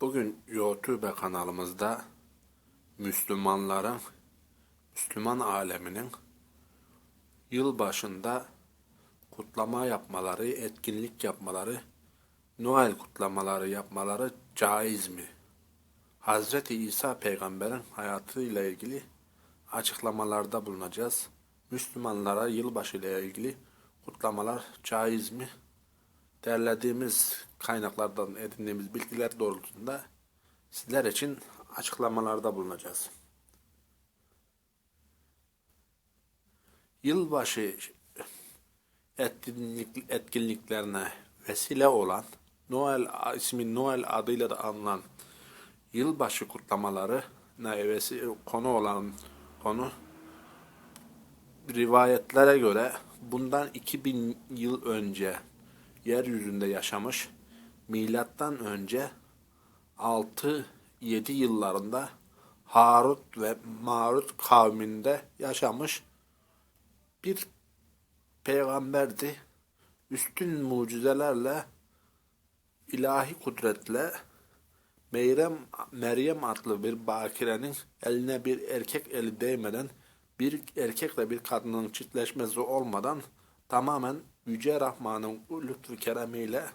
Bugün YouTube kanalımızda Müslümanların, Müslüman aleminin yılbaşında kutlama yapmaları, etkinlik yapmaları, Noel kutlamaları yapmaları caiz mi? Hazreti İsa peygamberin hayatıyla ilgili açıklamalarda bulunacağız. Müslümanlara yılbaşı ile ilgili kutlamalar caiz mi? Derlediğimiz kaynaklardan edindiğimiz bilgiler doğrultusunda sizler için açıklamalarda bulunacağız. Yılbaşı etkinlik, etkinliklerine vesile olan Noel ismi Noel adıyla da anılan yılbaşı kutlamaları vesile konu olan konu rivayetlere göre bundan 2000 yıl önce yeryüzünde yaşamış milattan önce 6-7 yıllarında Harut ve Marut kavminde yaşamış bir peygamberdi. Üstün mucizelerle ilahi kudretle Meryem, Meryem adlı bir bakirenin eline bir erkek eli değmeden bir erkekle bir kadının çiftleşmesi olmadan tamamen Yüce Rahman'ın lütfu keremiyle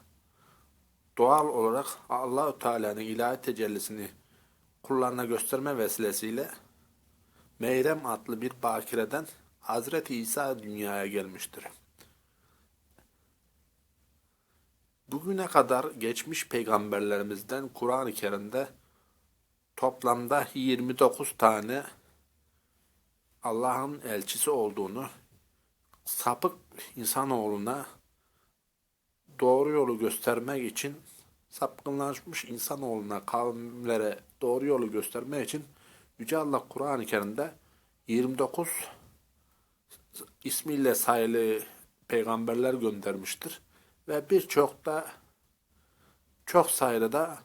doğal olarak Allahu Teala'nın ilahi tecellisini kullarına gösterme vesilesiyle Meyrem adlı bir bakireden Hazreti İsa dünyaya gelmiştir. Bugüne kadar geçmiş peygamberlerimizden Kur'an-ı Kerim'de toplamda 29 tane Allah'ın elçisi olduğunu, sapık insanoğluna doğru yolu göstermek için, sapkınlaşmış insanoğluna, kavimlere doğru yolu göstermek için Yüce Allah Kur'an-ı Kerim'de 29 ismiyle sayılı peygamberler göndermiştir. Ve birçok da çok sayıda da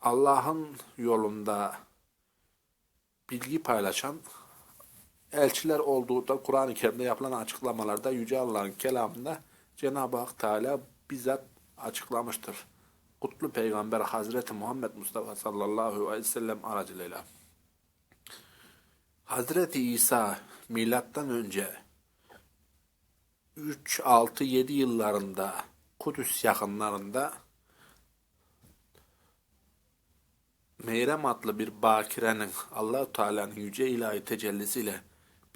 Allah'ın yolunda bilgi paylaşan elçiler olduğu da Kur'an-ı Kerim'de yapılan açıklamalarda Yüce Allah'ın kelamında Cenab-ı Hak Teala bizzat açıklamıştır. Kutlu Peygamber Hazreti Muhammed Mustafa sallallahu aleyhi ve sellem aracılığıyla. Hazreti İsa milattan önce 3, 6, 7 yıllarında Kudüs yakınlarında Meyrem adlı bir bakirenin allah Teala'nın yüce ilahi tecellisiyle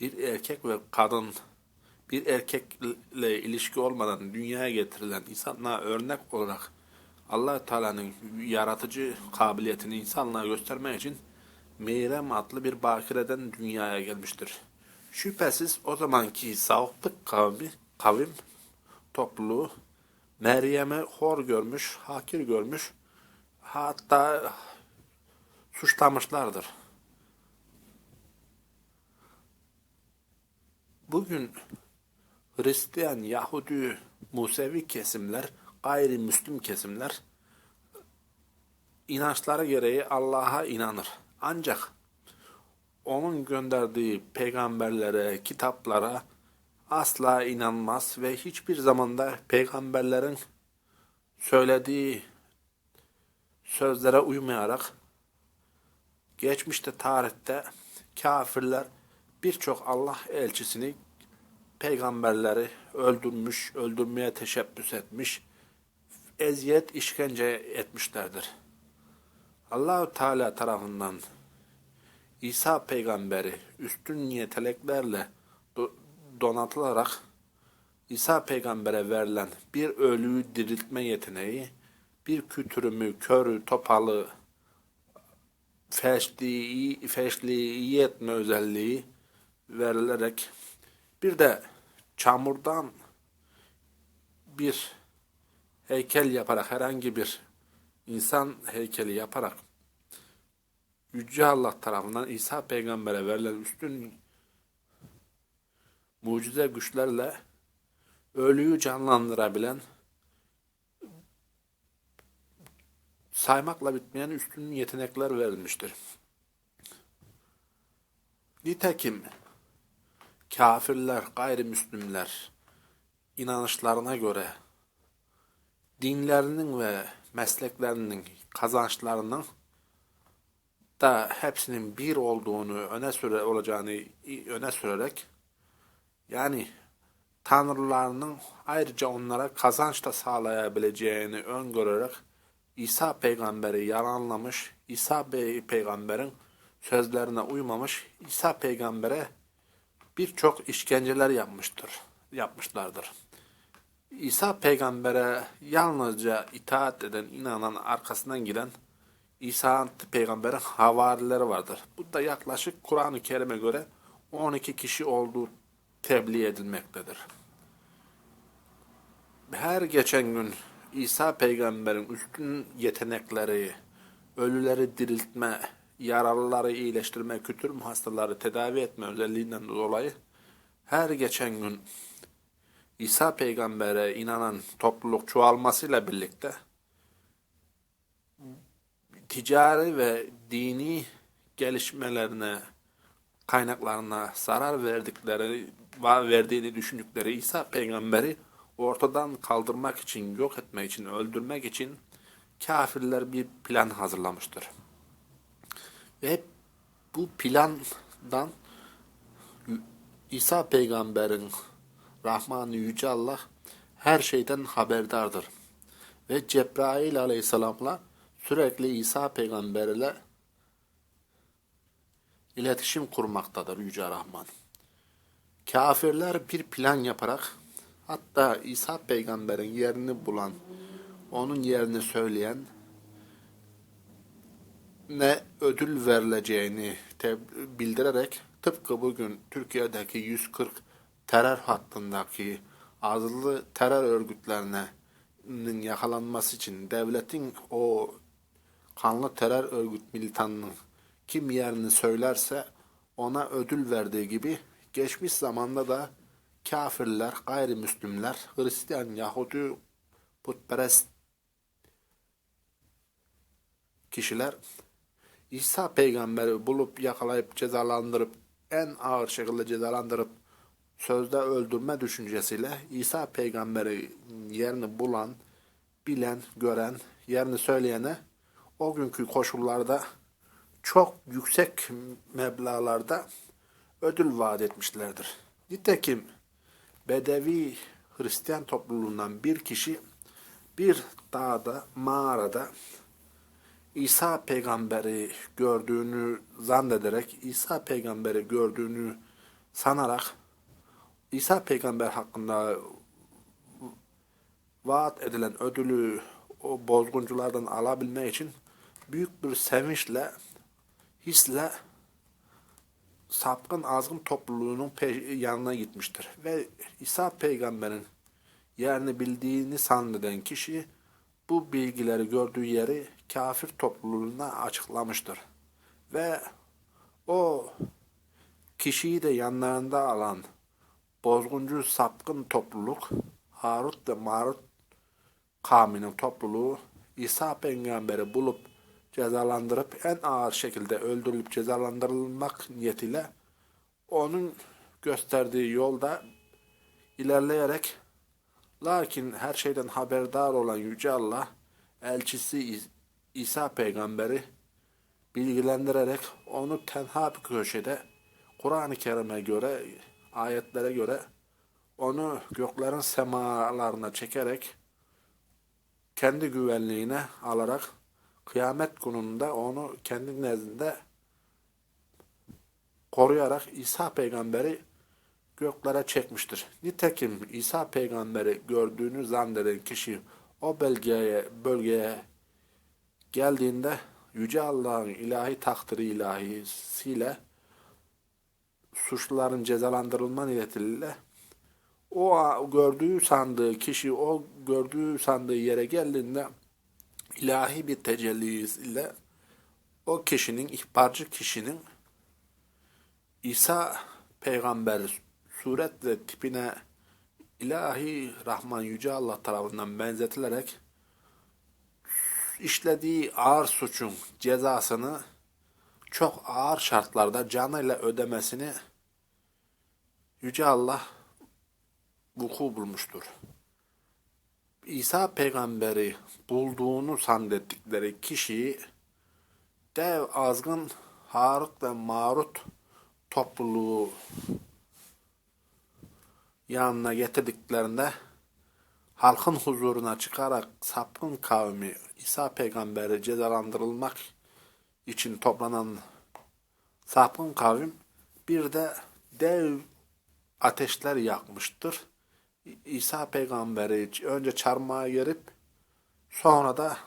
bir erkek ve kadın bir erkekle ilişki olmadan dünyaya getirilen insanlığa örnek olarak allah Teala'nın yaratıcı kabiliyetini insanlığa göstermek için Meyrem adlı bir bakireden dünyaya gelmiştir. Şüphesiz o zamanki sağlıklık kavmi, kavim topluluğu Meryem'i hor görmüş, hakir görmüş, hatta suçlamışlardır. Bugün Hristiyan, Yahudi, Musevi kesimler, gayrimüslim kesimler inançları gereği Allah'a inanır. Ancak onun gönderdiği peygamberlere, kitaplara asla inanmaz ve hiçbir zamanda peygamberlerin söylediği sözlere uymayarak geçmişte tarihte kafirler birçok Allah elçisini peygamberleri öldürmüş, öldürmeye teşebbüs etmiş, eziyet, işkence etmişlerdir. Allahu Teala tarafından İsa peygamberi üstün yeteneklerle donatılarak İsa peygambere verilen bir ölüyü diriltme yeteneği, bir kütürümü, körü, topalı, feşli, feşli etme özelliği verilerek bir de çamurdan bir heykel yaparak herhangi bir insan heykeli yaparak Yüce Allah tarafından İsa peygambere verilen üstün mucize güçlerle ölüyü canlandırabilen saymakla bitmeyen üstün yetenekler verilmiştir. Nitekim kafirler, gayrimüslimler inanışlarına göre dinlerinin ve mesleklerinin, kazançlarının da hepsinin bir olduğunu öne süre olacağını öne sürerek yani tanrılarının ayrıca onlara kazanç da sağlayabileceğini öngörerek İsa peygamberi yalanlamış, İsa peygamberin sözlerine uymamış, İsa peygambere birçok işkenceler yapmıştır, yapmışlardır. İsa peygambere yalnızca itaat eden, inanan, arkasından giden İsa peygamberin havarileri vardır. Bu da yaklaşık Kur'an-ı Kerim'e göre 12 kişi olduğu tebliğ edilmektedir. Her geçen gün İsa peygamberin üstün yetenekleri, ölüleri diriltme, yaralıları iyileştirme, kütür hastaları tedavi etme özelliğinden dolayı her geçen gün İsa peygambere inanan topluluk çoğalmasıyla birlikte ticari ve dini gelişmelerine, kaynaklarına zarar verdikleri, verdiğini düşündükleri İsa peygamberi ortadan kaldırmak için, yok etmek için, öldürmek için kafirler bir plan hazırlamıştır. Ve bu plandan İsa peygamberin Rahman Yüce Allah her şeyden haberdardır. Ve Cebrail aleyhisselamla sürekli İsa peygamberle iletişim kurmaktadır Yüce Rahman. Kafirler bir plan yaparak hatta İsa peygamberin yerini bulan, onun yerini söyleyen ne ödül verileceğini bildirerek tıpkı bugün Türkiye'deki 140 terör hattındaki azılı terör örgütlerine yakalanması için devletin o kanlı terör örgüt militanının kim yerini söylerse ona ödül verdiği gibi geçmiş zamanda da kafirler, gayrimüslimler, Hristiyan, Yahudi, putperest kişiler İsa peygamberi bulup yakalayıp cezalandırıp en ağır şekilde cezalandırıp sözde öldürme düşüncesiyle İsa peygamberi yerini bulan, bilen, gören, yerini söyleyene o günkü koşullarda çok yüksek meblalarda ödül vaat etmişlerdir. Nitekim Bedevi Hristiyan topluluğundan bir kişi bir dağda, mağarada İsa peygamberi gördüğünü zannederek, İsa peygamberi gördüğünü sanarak İsa peygamber hakkında vaat edilen ödülü o bozgunculardan alabilmek için büyük bir sevinçle, hisle sapkın azgın topluluğunun yanına gitmiştir. Ve İsa peygamberin yerini bildiğini zanneden kişi bu bilgileri gördüğü yeri kafir topluluğuna açıklamıştır. Ve o kişiyi de yanlarında alan bozguncu sapkın topluluk Harut ve Marut kavminin topluluğu İsa peygamberi bulup cezalandırıp en ağır şekilde öldürülüp cezalandırılmak niyetiyle onun gösterdiği yolda ilerleyerek lakin her şeyden haberdar olan Yüce Allah elçisi İsa peygamberi bilgilendirerek onu tenha bir köşede Kur'an-ı Kerim'e göre, ayetlere göre onu göklerin semalarına çekerek kendi güvenliğine alarak kıyamet gününde onu kendi nezdinde koruyarak İsa peygamberi göklere çekmiştir. Nitekim İsa peygamberi gördüğünü zanneden kişi o bölgeye, bölgeye geldiğinde Yüce Allah'ın ilahi takdiri ilahisiyle suçluların cezalandırılma niyetiyle o gördüğü sandığı kişi o gördüğü sandığı yere geldiğinde ilahi bir tecellisiyle o kişinin, ihbarcı kişinin İsa peygamber suret ve tipine ilahi Rahman Yüce Allah tarafından benzetilerek işlediği ağır suçun cezasını çok ağır şartlarda canıyla ödemesini Yüce Allah vuku bulmuştur. İsa peygamberi bulduğunu zannettikleri kişiyi dev azgın Harut ve Marut topluluğu yanına getirdiklerinde halkın huzuruna çıkarak sapkın kavmi İsa peygamberi cezalandırılmak için toplanan sapkın kavim bir de dev ateşler yakmıştır. İsa peygamberi önce çarmıha gerip sonra da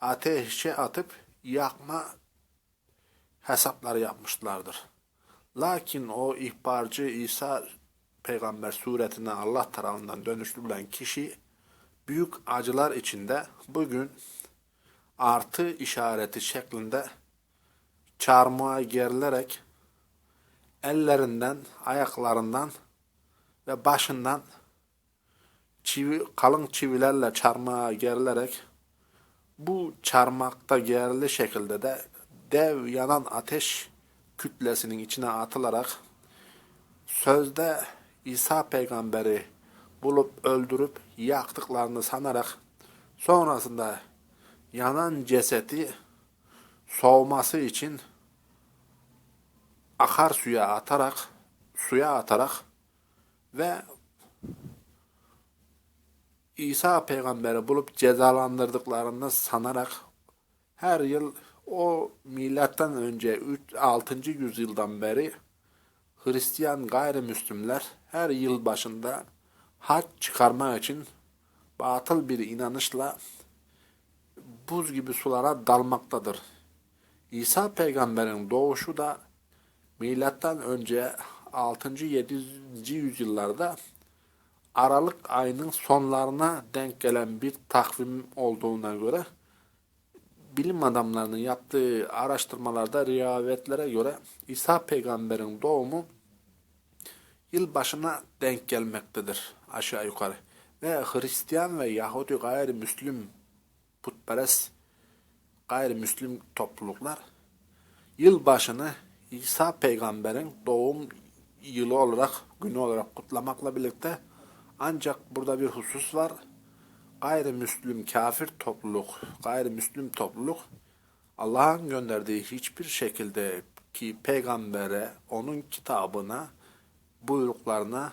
ateşe atıp yakma hesapları yapmışlardır. Lakin o ihbarcı İsa peygamber suretine Allah tarafından dönüştürülen kişi büyük acılar içinde bugün artı işareti şeklinde çarmıha gerilerek ellerinden, ayaklarından ve başından çivi, kalın çivilerle çarmıha gerilerek bu çarmıhta gerili şekilde de dev yanan ateş kütlesinin içine atılarak sözde İsa peygamberi bulup öldürüp yaktıklarını sanarak sonrasında yanan cesedi soğuması için akar suya atarak suya atarak ve İsa peygamberi bulup cezalandırdıklarını sanarak her yıl o milattan önce 3 6. yüzyıldan beri Hristiyan gayrimüslimler her yıl başında hac çıkarmak için batıl bir inanışla buz gibi sulara dalmaktadır. İsa peygamberin doğuşu da milattan önce 6. 7. yüzyıllarda Aralık ayının sonlarına denk gelen bir takvim olduğuna göre bilim adamlarının yaptığı araştırmalarda rivayetlere göre İsa peygamberin doğumu yılbaşına denk gelmektedir aşağı yukarı. Ve Hristiyan ve Yahudi gayrimüslim putperest gayrimüslim topluluklar yılbaşını İsa peygamberin doğum yılı olarak, günü olarak kutlamakla birlikte ancak burada bir husus var. Gayrimüslim kafir topluluk, gayrimüslim topluluk Allah'ın gönderdiği hiçbir şekilde ki peygambere, onun kitabına, buyruklarına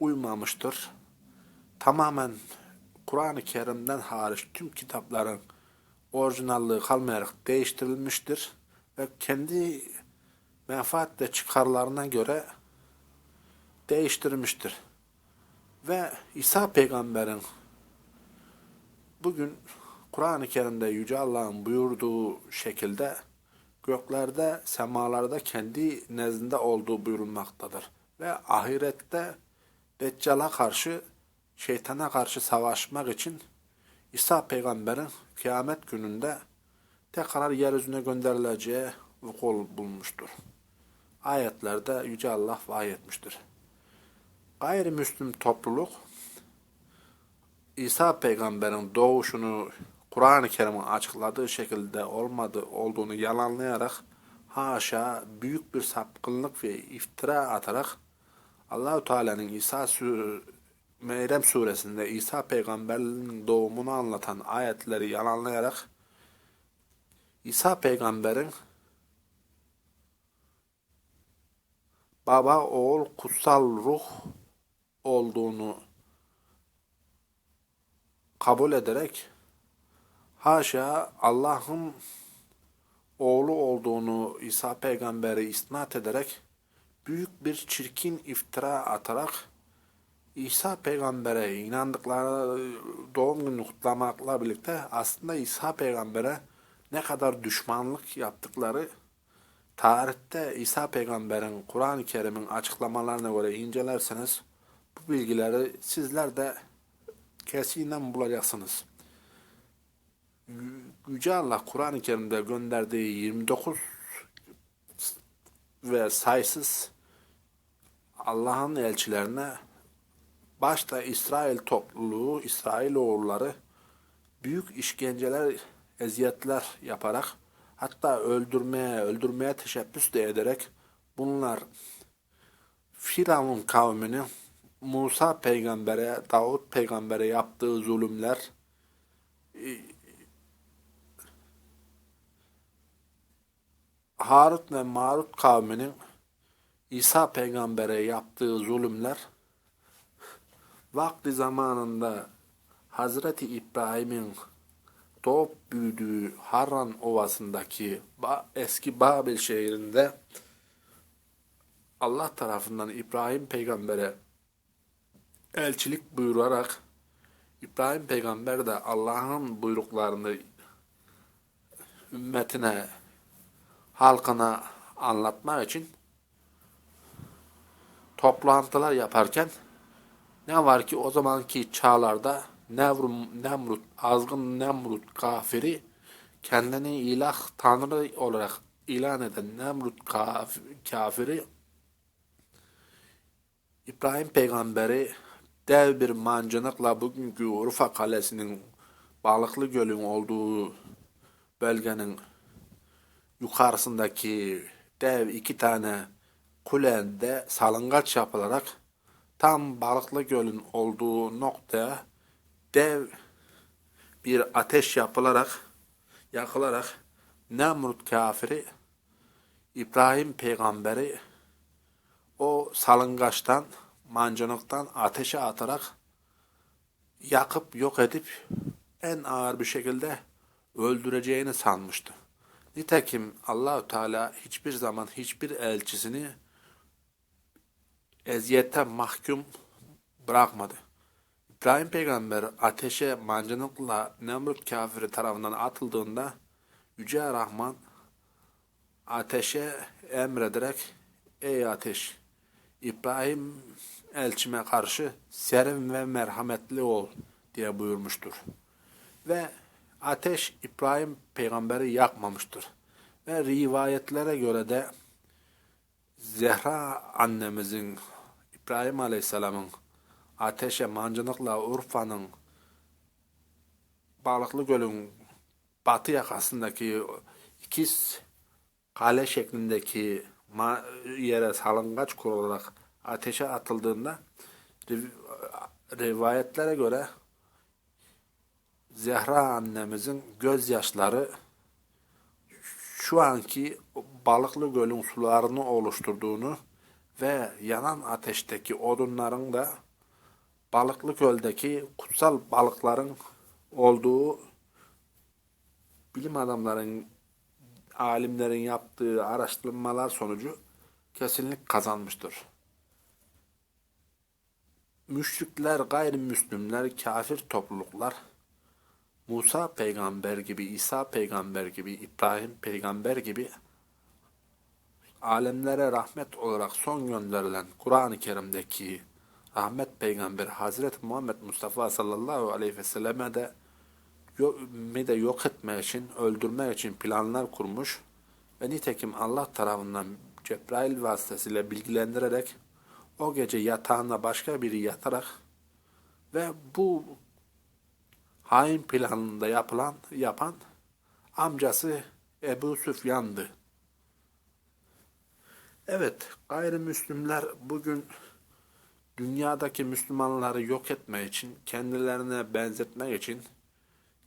uymamıştır. Tamamen Kur'an-ı Kerim'den hariç tüm kitapların orijinalliği kalmayarak değiştirilmiştir ve kendi menfaat ve çıkarlarına göre değiştirilmiştir. Ve İsa peygamberin bugün Kur'an-ı Kerim'de Yüce Allah'ın buyurduğu şekilde göklerde, semalarda kendi nezdinde olduğu buyurulmaktadır. Ve ahirette Deccal'a karşı, şeytana karşı savaşmak için İsa peygamberin kıyamet gününde tekrar yeryüzüne gönderileceği vuku bulmuştur. Ayetlerde Yüce Allah vahiy etmiştir. Gayrimüslim topluluk İsa peygamberin doğuşunu Kur'an-ı Kerim'in açıkladığı şekilde olmadı olduğunu yalanlayarak haşa büyük bir sapkınlık ve iftira atarak Allahu Teala'nın İsa Sur Meryem suresinde İsa peygamberin doğumunu anlatan ayetleri yalanlayarak İsa peygamberin baba, oğul, kutsal ruh olduğunu kabul ederek haşa Allah'ın oğlu olduğunu İsa peygamberi isnat ederek büyük bir çirkin iftira atarak İsa peygambere inandıkları doğum günü kutlamakla birlikte aslında İsa peygambere ne kadar düşmanlık yaptıkları tarihte İsa peygamberin Kur'an-ı Kerim'in açıklamalarına göre incelerseniz bu bilgileri sizler de kesinen bulacaksınız. Yüce Allah Kur'an-ı Kerim'de gönderdiği 29 ve sayısız Allah'ın elçilerine başta İsrail topluluğu, İsrail oğulları büyük işkenceler, eziyetler yaparak hatta öldürmeye, öldürmeye teşebbüs de ederek bunlar Firavun kavmini Musa peygambere, Davut peygambere yaptığı zulümler Harut ve Marut kavminin İsa peygambere yaptığı zulümler vakti zamanında Hazreti İbrahim'in doğup büyüdüğü Harran Ovası'ndaki eski Babil şehrinde Allah tarafından İbrahim peygambere elçilik buyurarak İbrahim peygamber de Allah'ın buyruklarını ümmetine, halkına anlatmak için toplantılar yaparken ne var ki o zamanki çağlarda Nevrum, Nemrut, azgın Nemrut kafiri kendini ilah tanrı olarak ilan eden Nemrut kaf- kafiri İbrahim peygamberi dev bir mancınıkla bugünkü Urfa kalesinin Balıklı Göl'ün olduğu bölgenin yukarısındaki dev iki tane kulende salıngaç yapılarak tam Balıklı Göl'ün olduğu noktaya dev bir ateş yapılarak yakılarak Nemrut kafiri İbrahim peygamberi o salıngaçtan, mancınıktan ateşe atarak yakıp yok edip en ağır bir şekilde öldüreceğini sanmıştı. Nitekim Allahü Teala hiçbir zaman hiçbir elçisini eziyete mahkum bırakmadı. İbrahim peygamber ateşe mancınıkla Nemrut kafiri tarafından atıldığında Yüce Rahman ateşe emrederek ey ateş İbrahim elçime karşı serin ve merhametli ol diye buyurmuştur. Ve ateş İbrahim peygamberi yakmamıştır. Ve rivayetlere göre de Zehra annemizin İbrahim Aleyhisselam'ın ateşe mancınıkla Urfa'nın Balıklı Göl'ün batı yakasındaki ikiz kale şeklindeki yere salıngaç kurularak ateşe atıldığında riv- rivayetlere göre Zehra annemizin gözyaşları şu anki Balıklı Göl'ün sularını oluşturduğunu ve yanan ateşteki odunların da Balıklı Göl'deki kutsal balıkların olduğu bilim adamların, alimlerin yaptığı araştırmalar sonucu kesinlik kazanmıştır. Müşrikler, gayrimüslimler, kafir topluluklar Musa peygamber gibi, İsa peygamber gibi, İbrahim peygamber gibi alemlere rahmet olarak son gönderilen Kur'an-ı Kerim'deki rahmet peygamber Hazreti Muhammed Mustafa sallallahu aleyhi ve selleme de de yok etmek için, öldürmek için planlar kurmuş ve nitekim Allah tarafından Cebrail vasıtasıyla bilgilendirerek o gece yatağına başka biri yatarak ve bu hain planında yapılan yapan amcası Ebu Süfyan'dı. Evet, gayrimüslimler bugün dünyadaki Müslümanları yok etmek için, kendilerine benzetmek için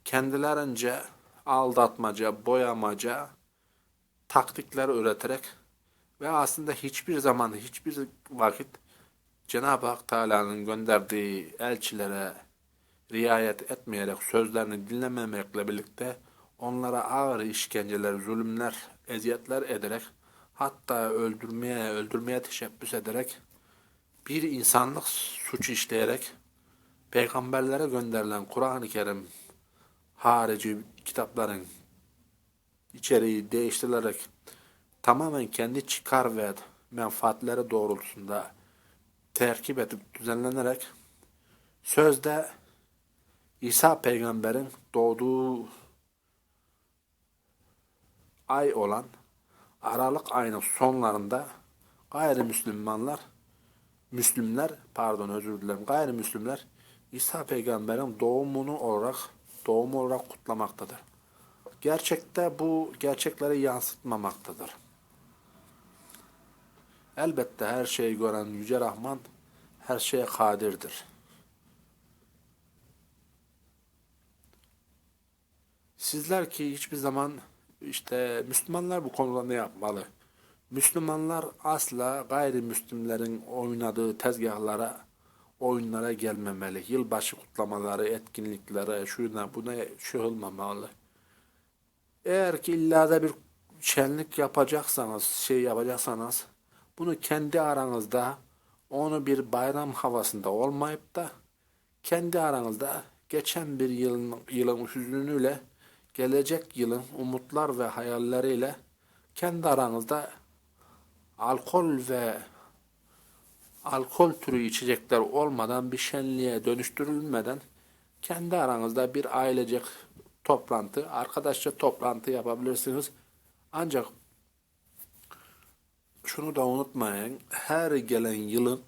kendilerince aldatmaca, boyamaca taktikler üreterek ve aslında hiçbir zaman, hiçbir vakit Cenab-ı Hak Teala'nın gönderdiği elçilere riayet etmeyerek, sözlerini dinlememekle birlikte onlara ağır işkenceler, zulümler, eziyetler ederek hatta öldürmeye, öldürmeye teşebbüs ederek bir insanlık suç işleyerek peygamberlere gönderilen Kur'an-ı Kerim harici kitapların içeriği değiştirilerek tamamen kendi çıkar ve menfaatleri doğrultusunda terkip edip düzenlenerek sözde İsa peygamberin doğduğu ay olan Aralık ayının sonlarında gayrimüslimler Müslümler, pardon özür dilerim, gayrimüslimler İsa peygamberin doğumunu olarak doğumu olarak kutlamaktadır. Gerçekte bu gerçekleri yansıtmamaktadır. Elbette her şeyi gören Yüce Rahman her şeye kadirdir. Sizler ki hiçbir zaman işte Müslümanlar bu konuda ne yapmalı? Müslümanlar asla gayrimüslimlerin oynadığı tezgahlara, oyunlara gelmemeli. Yılbaşı kutlamaları, etkinliklere, şuna buna şey. Eğer ki illa da bir şenlik yapacaksanız, şey yapacaksanız bunu kendi aranızda onu bir bayram havasında olmayıp da kendi aranızda geçen bir yılın, yılın hüznünüyle gelecek yılın umutlar ve hayalleriyle kendi aranızda alkol ve alkol türü içecekler olmadan bir şenliğe dönüştürülmeden kendi aranızda bir ailecek toplantı, arkadaşça toplantı yapabilirsiniz. Ancak şunu da unutmayın. Her gelen yılın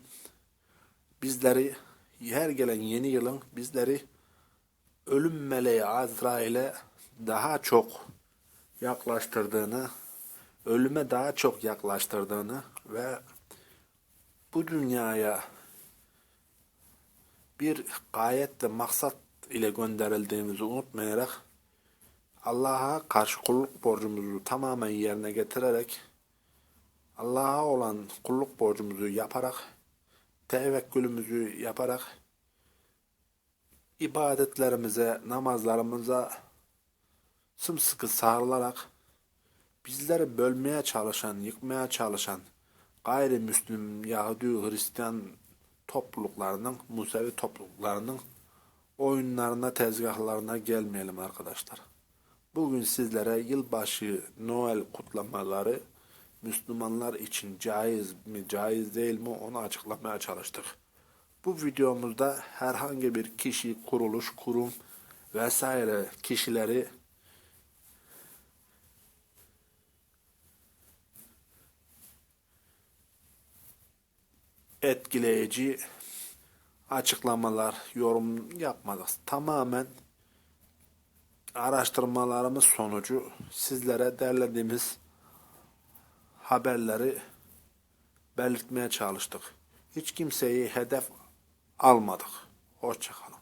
bizleri her gelen yeni yılın bizleri ölüm meleği Azrail'e daha çok yaklaştırdığını, ölüme daha çok yaklaştırdığını ve bu dünyaya bir gayet ve maksat ile gönderildiğimizi unutmayarak Allah'a karşı kulluk borcumuzu tamamen yerine getirerek Allah'a olan kulluk borcumuzu yaparak tevekkülümüzü yaparak ibadetlerimize, namazlarımıza sımsıkı sarılarak bizleri bölmeye çalışan, yıkmaya çalışan gayrimüslim, Yahudi, Hristiyan topluluklarının, Musevi topluluklarının oyunlarına, tezgahlarına gelmeyelim arkadaşlar. Bugün sizlere yılbaşı Noel kutlamaları Müslümanlar için caiz mi, caiz değil mi onu açıklamaya çalıştık. Bu videomuzda herhangi bir kişi, kuruluş, kurum vesaire kişileri etkileyici açıklamalar, yorum yapmadık. Tamamen araştırmalarımız sonucu sizlere derlediğimiz haberleri belirtmeye çalıştık. Hiç kimseyi hedef almadık. Hoşçakalın.